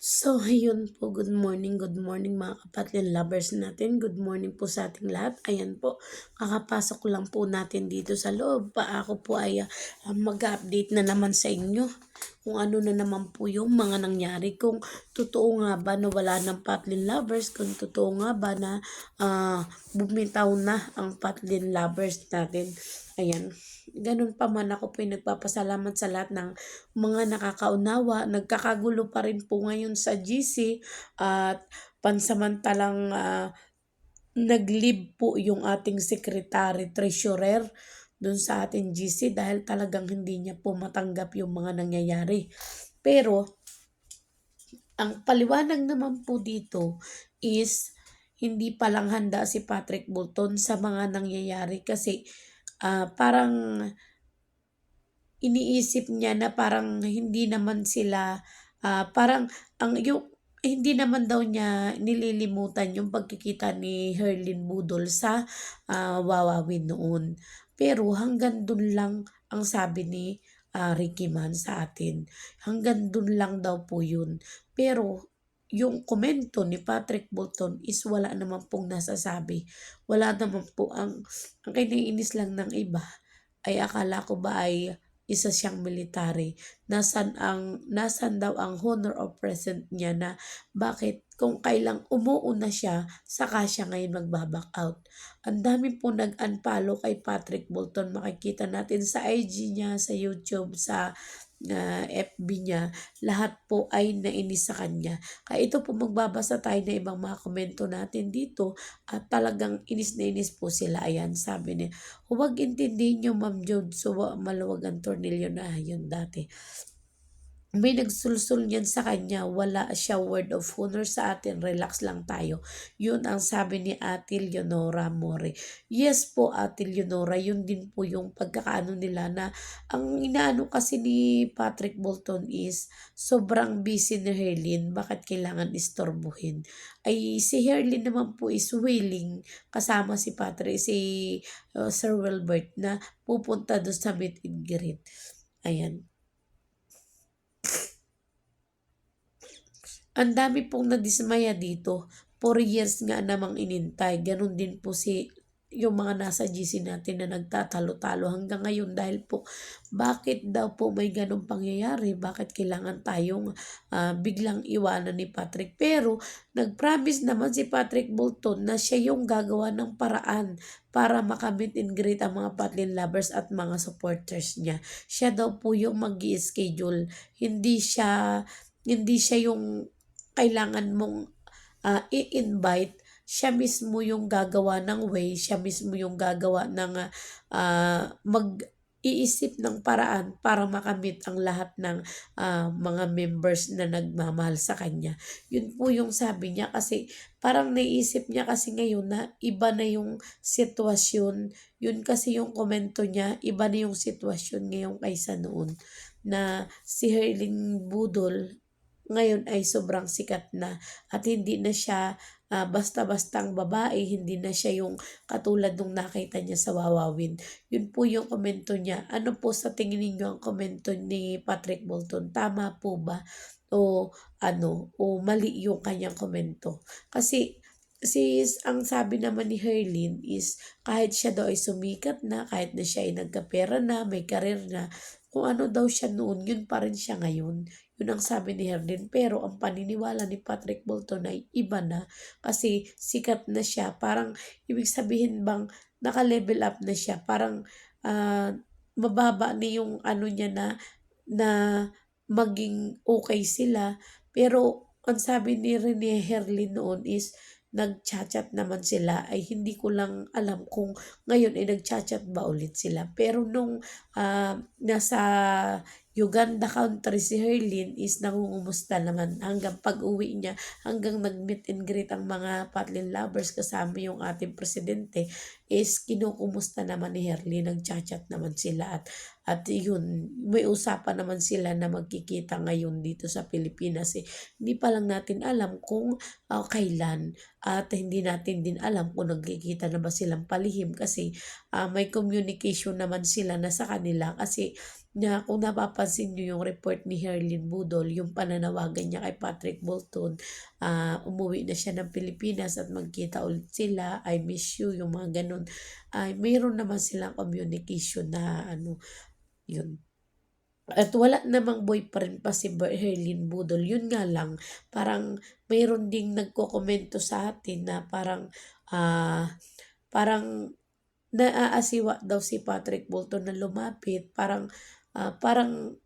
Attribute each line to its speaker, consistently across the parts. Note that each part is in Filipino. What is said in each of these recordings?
Speaker 1: So, ayun po, good morning, good morning mga kapatlin lovers natin. Good morning po sa ating lahat. Ayan po, kakapasok lang po natin dito sa loob. Pa ako po ay uh, mag-update na naman sa inyo kung ano na naman po yung mga nangyari. Kung totoo nga ba na wala ng patlin lovers, kung totoo nga ba na uh, bumitaw na ang patlin lovers natin. Ayan, ganun pa man ako po yung nagpapasalamat sa lahat ng mga nakakaunawa. Nagkakagulo pa rin po ngayon sa GC at pansamantalang uh, nag-leave po yung ating secretary treasurer dun sa ating GC dahil talagang hindi niya po matanggap yung mga nangyayari. Pero, ang paliwanag naman po dito is hindi pa lang handa si Patrick Bolton sa mga nangyayari kasi uh, parang iniisip niya na parang hindi naman sila uh, parang ang yung hindi naman daw niya nililimutan yung pagkikita ni Herlin Budol sa uh, Wawawin noon. Pero hanggang dun lang ang sabi ni uh, Ricky Man sa atin. Hanggang dun lang daw po yun. Pero yung komento ni Patrick Bolton is wala naman pong nasasabi. Wala naman po ang, ang kiniinis lang ng iba ay akala ko ba ay isa siyang military. Nasan, ang, nasan daw ang honor of present niya na bakit kung kailang umuuna siya, saka siya ngayon magbaback out. Ang dami po nag-unfollow kay Patrick Bolton. Makikita natin sa IG niya, sa YouTube, sa na FB niya, lahat po ay nainis sa kanya. Kaya ito po magbabasa tayo ng ibang mga komento natin dito at talagang inis na inis po sila. Ayan, sabi niya, huwag intindihin niyo Ma'am Jod, so maluwag ang tornilyo na yun dati may nagsulsul niyan sa kanya, wala siya word of honor sa atin, relax lang tayo. Yun ang sabi ni Ate Leonora More. Yes po Ate Leonora, yun din po yung pagkakaano nila na ang inaano kasi ni Patrick Bolton is sobrang busy ni Herlin, bakit kailangan istorbuhin? Ay si Herlin naman po is willing kasama si Patrick, si uh, Sir Wilbert na pupunta doon sa meet and greet. Ayan. Ang dami pong nadismaya dito. 4 years nga namang inintay. Ganon din po si yung mga nasa GC natin na nagtatalo-talo hanggang ngayon dahil po bakit daw po may ganong pangyayari bakit kailangan tayong uh, biglang iwanan ni Patrick pero nag-promise naman si Patrick Bolton na siya yung gagawa ng paraan para makamit and greet ang mga Patlin lovers at mga supporters niya siya daw po yung mag schedule hindi siya hindi siya yung kailangan mong uh, i-invite, siya mismo yung gagawa ng way, siya mismo yung gagawa ng uh, mag iisip ng paraan para makamit ang lahat ng uh, mga members na nagmamahal sa kanya. Yun po yung sabi niya kasi parang naisip niya kasi ngayon na iba na yung sitwasyon. Yun kasi yung komento niya, iba na yung sitwasyon ngayon kaysa noon na si Herling Budol ngayon ay sobrang sikat na at hindi na siya uh, basta-bastang babae, hindi na siya yung katulad nung nakita niya sa Wawawin. Yun po yung komento niya. Ano po sa tingin ninyo ang komento ni Patrick Bolton? Tama po ba? O ano, o mali yung kanyang komento? Kasi sis, ang sabi naman ni Herlin is kahit siya daw ay sumikat na, kahit na siya ay nagkapera na, may karir na, kung ano daw siya noon, yun pa rin siya ngayon. Yun ang sabi ni Herlin. Pero ang paniniwala ni Patrick Bolton ay iba na kasi sikat na siya. Parang ibig sabihin bang naka-level up na siya. Parang uh, mababa ni yung ano niya na na maging okay sila. Pero ang sabi ni Rene Herlin noon is nagchat-chat naman sila ay hindi ko lang alam kung ngayon ay nagchat-chat ba ulit sila. Pero nung uh, nasa Uganda country si Herlin is nangungumusta naman hanggang pag-uwi niya, hanggang nag-meet and greet ang mga Patlin lovers kasama yung ating presidente is kinukumusta naman ni Herlin, nag-chat naman sila at at yun, may usapan naman sila na magkikita ngayon dito sa Pilipinas. Eh, hindi pa lang natin alam kung uh, kailan at hindi natin din alam kung nagkikita na ba silang palihim kasi uh, may communication naman sila na sa kanila kasi na kung napapansin niyo yung report ni Herlin Budol, yung pananawagan niya kay Patrick Bolton, ah, umuwi na siya ng Pilipinas at magkita ulit sila, I miss you, yung mga ganun. Ay, mayroon naman silang communication na ano, yun. At wala namang boyfriend pa si Herlin Budol. Yun nga lang, parang mayroon ding nagkokomento sa atin na parang, ah, parang naaasiwa daw si Patrick Bolton na lumapit. Parang, ah, parang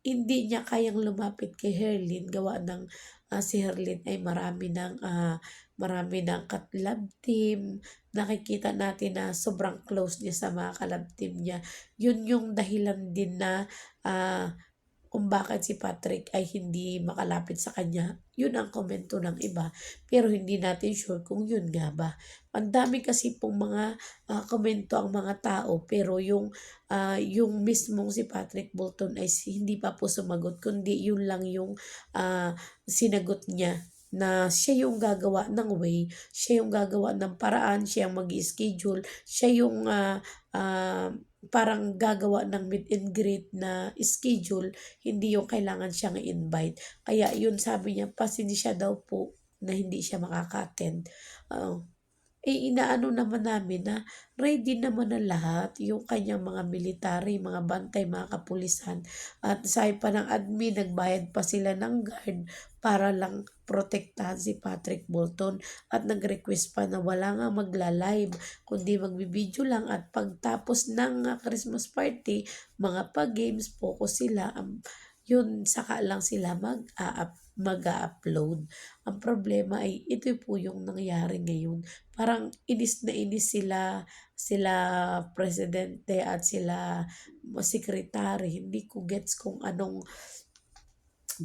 Speaker 1: hindi niya kayang lumapit kay Herlin gawa ng ah, si Herlin ay marami ng ah, marami ng katlab team. Nakikita natin na sobrang close niya sa mga kalab team niya. Yun yung dahilan din na ah, kung bakit si Patrick ay hindi makalapit sa kanya. Yun ang komento ng iba. Pero hindi natin sure kung yun nga ba. Ang dami kasi pong mga ah, komento ang mga tao pero yung ah, yung mismong si Patrick Bolton ay hindi pa po sumagot kundi yun lang yung ah, sinagot niya na siya yung gagawa ng way, siya yung gagawa ng paraan, siya yung mag-schedule, siya yung ah, ah, parang gagawa ng meet and greet na schedule, hindi yung kailangan siyang invite. Kaya yun sabi niya, pasensya daw po na hindi siya makaka-attend. Oo. Eh inaano naman namin na ready naman na lahat, yung kanyang mga military, mga bantay, mga kapulisan. At sabi pa ng admin, nagbayad pa sila ng guard para lang protektahan si Patrick Bolton. At nag-request pa na wala nga magla-live, kundi magbibideo lang. At pagtapos ng Christmas party, mga pa-games, focus sila. Um, yun, saka lang sila mag-a-up mag-upload. Ang problema ay ito po yung nangyari ngayon. Parang inis na inis sila sila presidente at sila sekretary. Hindi ko gets kung anong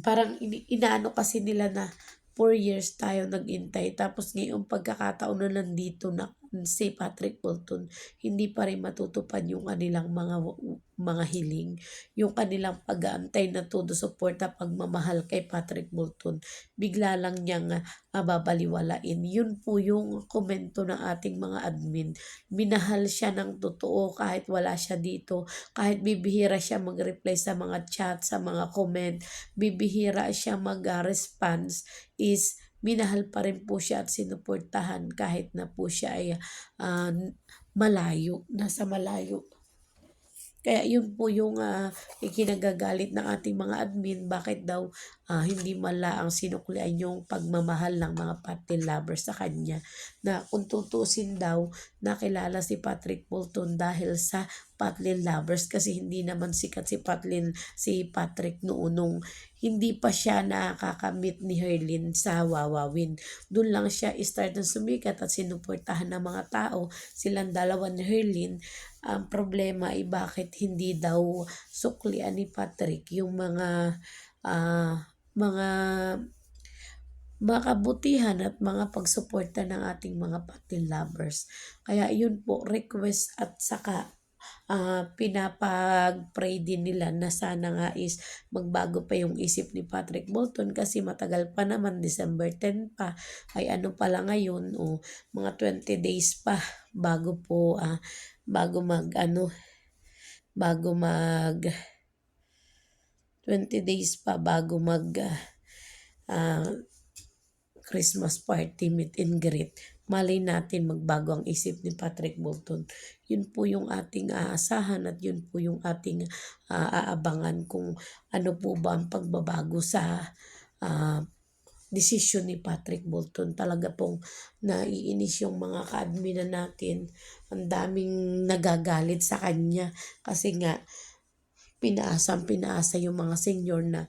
Speaker 1: parang ini inaano kasi nila na 4 years tayo nag-intay tapos ngayong pagkakataon na nandito na si Patrick Bolton hindi pa rin matutupad yung kanilang mga mga hiling. Yung kanilang pag-aantay na todo suporta pagmamahal kay Patrick Bolton bigla lang niyang uh, yun po yung komento ng ating mga admin. Minahal siya ng totoo kahit wala siya dito. Kahit bibihira siya mag-reply sa mga chat sa mga comment bibihira siya mag-response is minahal pa rin po siya at sinuportahan kahit na po siya ay uh, malayo, nasa malayo. Kaya yun po yung uh, ikinagagalit ng ating mga admin, bakit daw uh, hindi mala ang sinuklian yung pagmamahal ng mga Patlin lovers sa kanya. Na kung tutusin daw, nakilala si Patrick Bolton dahil sa Patlin lovers kasi hindi naman sikat si Patlin, si Patrick noon nung hindi pa siya nakakamit ni Herlin sa Wawawin. Doon lang siya start ng sumikat at sinuportahan ng mga tao. Silang dalawa ni Herlin. Ang problema ay bakit hindi daw suklian ni Patrick yung mga uh, mga makabutihan at mga pagsuporta ng ating mga patin lovers. Kaya yun po, request at saka uh, pinapag-pray din nila na sana nga is magbago pa yung isip ni Patrick Bolton kasi matagal pa naman, December 10 pa, ay ano pala ngayon, o oh, mga 20 days pa bago po, uh, bago mag, ano, bago mag, 20 days pa bago mag, uh, uh, Christmas party meet and greet malay natin magbago ang isip ni Patrick Bolton. Yun po yung ating aasahan at yun po yung ating uh, aabangan kung ano po ba ang pagbabago sa uh, desisyon ni Patrick Bolton. Talaga pong naiinis yung mga ka-admin natin. Ang daming nagagalit sa kanya kasi nga pinaasang pinaasa yung mga senior na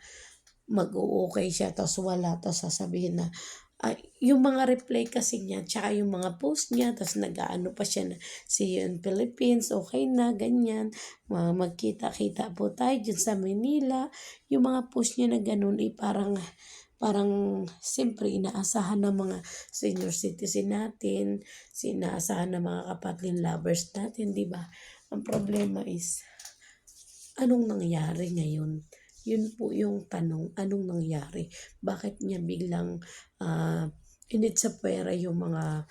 Speaker 1: mag-o-okay siya tapos wala tapos sasabihin na uh, yung mga reply kasi niya, tsaka yung mga post niya, tapos nag-ano pa siya na, see you in Philippines, okay na, ganyan, uh, magkita-kita po tayo dyan sa Manila, yung mga post niya na ganun, eh, parang, parang siyempre inaasahan ng mga senior citizen natin, sinaasahan ng mga kapatlin lovers natin, di ba? Ang problema is, anong nangyari ngayon? Yun po yung tanong, anong nangyari? Bakit niya biglang uh, init sa pera yung mga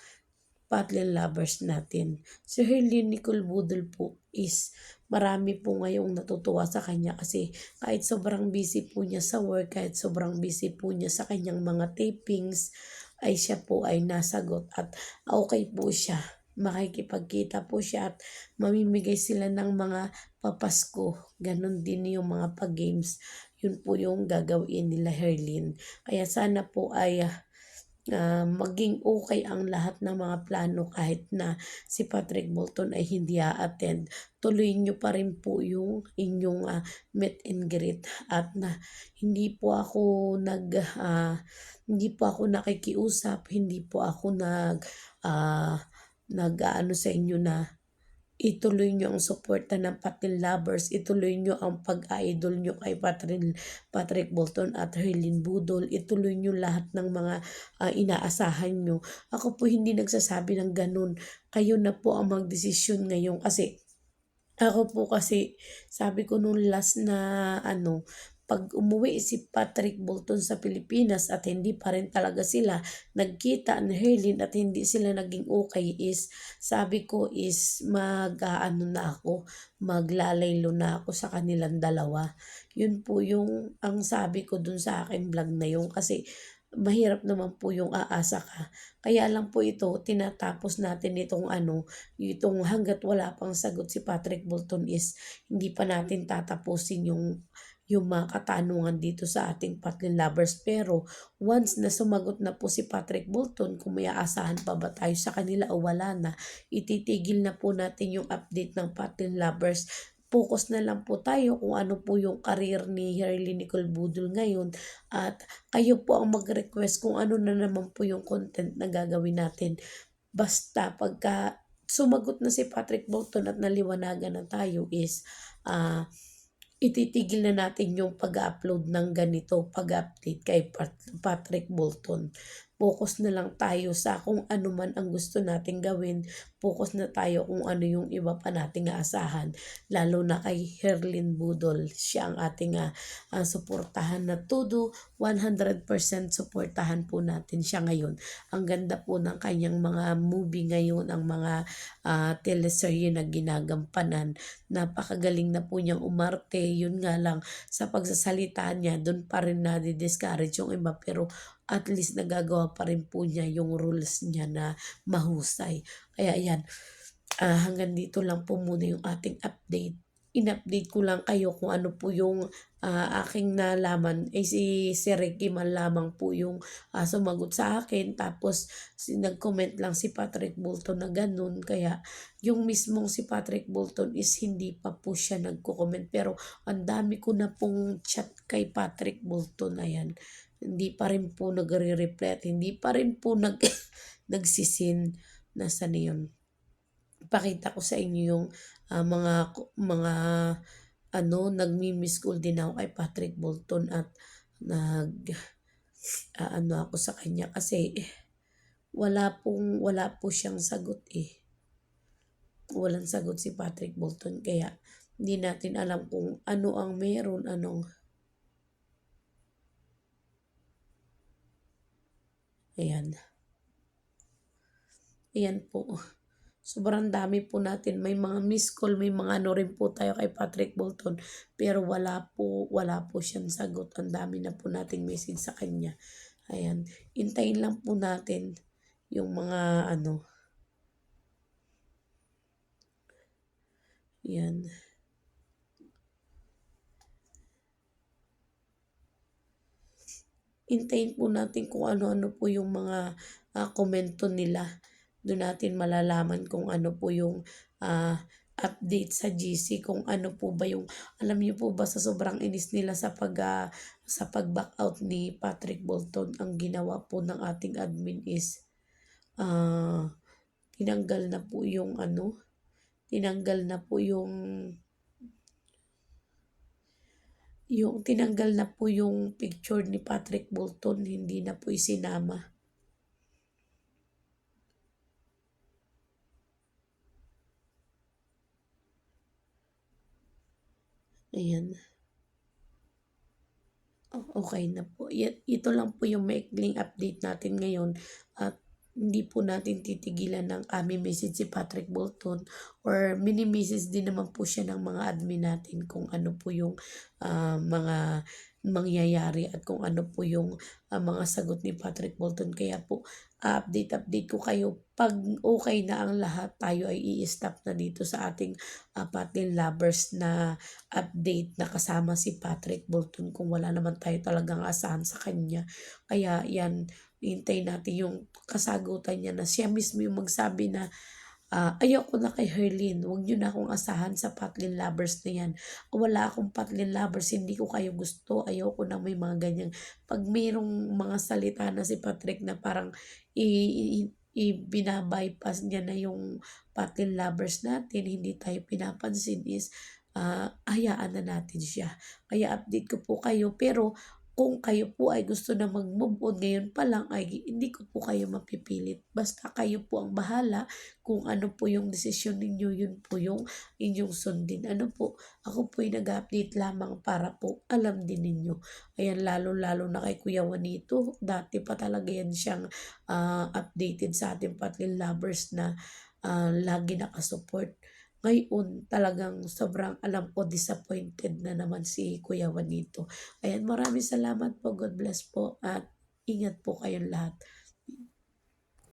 Speaker 1: Patlin lovers natin. Si Herlene Nicole Budol po is marami po ngayong natutuwa sa kanya kasi kahit sobrang busy po niya sa work, kahit sobrang busy po niya sa kanyang mga tapings, ay siya po ay nasagot at okay po siya. Makikipagkita po siya at mamimigay sila ng mga papasko. Ganon din yung mga pag-games. Yun po yung gagawin nila Herlene. Kaya sana po ay uh, maging okay ang lahat ng mga plano kahit na si Patrick Bolton ay hindi a-attend. Tuloy nyo pa rin po yung inyong uh, meet and greet at na hindi po ako nag uh, hindi po ako nakikiusap, hindi po ako nag uh, nag ano sa inyo na ituloy nyo ang suporta ng Patil Lovers, ituloy nyo ang pag-idol nyo kay Patrick, Patrick Bolton at Herlin Budol, ituloy nyo lahat ng mga uh, inaasahan nyo. Ako po hindi nagsasabi ng ganun. Kayo na po ang magdesisyon ngayon kasi ako po kasi sabi ko nung last na ano pag umuwi si Patrick Bolton sa Pilipinas at hindi pa rin talaga sila nagkita ni Herlin at hindi sila naging okay is sabi ko is mag ano na ako maglalaylo na ako sa kanilang dalawa yun po yung ang sabi ko dun sa akin vlog na yun kasi mahirap naman po yung aasa ka. Kaya lang po ito, tinatapos natin itong ano, itong hanggat wala pang sagot si Patrick Bolton is hindi pa natin tatapusin yung yung mga katanungan dito sa ating Patlin Lovers. Pero once na sumagot na po si Patrick Bolton, kung may aasahan pa ba tayo sa kanila o wala na, ititigil na po natin yung update ng Patlin Lovers focus na lang po tayo kung ano po yung career ni Herly Nicole Budol ngayon at kayo po ang mag-request kung ano na naman po yung content na gagawin natin. Basta pagka sumagot na si Patrick Bolton at naliwanagan na tayo is uh, ititigil na natin yung pag-upload ng ganito, pag-update kay Patrick Bolton. Focus na lang tayo sa kung ano man ang gusto nating gawin. Focus na tayo kung ano yung iba pa nating aasahan. Lalo na kay Herlin Budol. Siya ang ating uh, uh, suportahan na todo. 100% suportahan po natin siya ngayon. Ang ganda po ng kanyang mga movie ngayon, ang mga uh, teleserye na ginagampanan. Napakagaling na po niyang umarte. Yun nga lang, sa pagsasalita niya, doon pa rin na-discourage yung iba. Pero at least nagagawa pa rin po niya yung rules niya na mahusay. Kaya yan, uh, hanggang dito lang po muna yung ating update. In-update ko lang kayo kung ano po yung uh, aking nalaman. Eh si, si Ricky man lamang po yung uh, sumagot sa akin. Tapos si, nag-comment lang si Patrick Bolton na ganun. Kaya yung mismong si Patrick Bolton is hindi pa po siya nagko-comment. Pero ang dami ko na pong chat kay Patrick Bolton. Ayan hindi pa rin po nagre-reply hindi pa rin po nag nagsisin nasa na yun. Pakita ko sa inyo yung uh, mga mga ano nagmi-miss call din ako kay Patrick Bolton at nag uh, ano ako sa kanya kasi wala pong wala po siyang sagot eh. Walang sagot si Patrick Bolton kaya hindi natin alam kung ano ang meron, anong Ayan. Ayan po. Sobrang dami po natin. May mga miss call, may mga ano rin po tayo kay Patrick Bolton. Pero wala po, wala po siyang sagot. Ang dami na po nating message sa kanya. Ayan. Intayin lang po natin yung mga ano. Ayan. hintayin po natin kung ano-ano po yung mga uh, komento nila. Doon natin malalaman kung ano po yung uh, update sa GC kung ano po ba yung alam niyo po ba sa sobrang inis nila sa pag uh, sa pag-back out ni Patrick Bolton ang ginawa po ng ating admin is uh, tinanggal na po yung ano tinanggal na po yung yung tinanggal na po yung picture ni Patrick Bolton, hindi na po isinama. Ayan. Oh, okay na po. Ito lang po yung maikling update natin ngayon. At hindi po natin titigilan ng aming message si Patrick Bolton or mini-message din naman po siya ng mga admin natin kung ano po yung ah, mga mangyayari at kung ano po yung ah, mga sagot ni Patrick Bolton. Kaya po, update-update ko kayo. Pag okay na ang lahat, tayo ay i-stop na dito sa ating uh, Patin Lovers na update na kasama si Patrick Bolton kung wala naman tayo talagang asahan sa kanya. Kaya yan, hintay natin yung kasagutan niya na siya mismo yung magsabi na ah, ayoko na kay Herlin, huwag niyo na akong asahan sa Patlin Lovers na yan. Wala akong Patlin Lovers, hindi ko kayo gusto, ayoko na may mga ganyan. Pag mayroong mga salita na si Patrick na parang i, i, i-binabypass niya na yung Patlin Lovers natin, hindi tayo pinapansin is ah, hayaan na natin siya. Kaya update ko po kayo, pero kung kayo po ay gusto na mag-move on ngayon pa lang ay hindi ko po kayo mapipilit. Basta kayo po ang bahala kung ano po yung desisyon ninyo, yun po yung inyong sundin. Ano po, ako po ay nag-update lamang para po alam din ninyo. Ayan, lalo-lalo na kay Kuya Juanito, dati pa talaga yan siyang ah, updated sa ating Patlin Lovers na ah, lagi nakasupport. Ngayon, talagang sobrang alam ko disappointed na naman si Kuya Juanito. Ayan, maraming salamat po. God bless po at ingat po kayong lahat.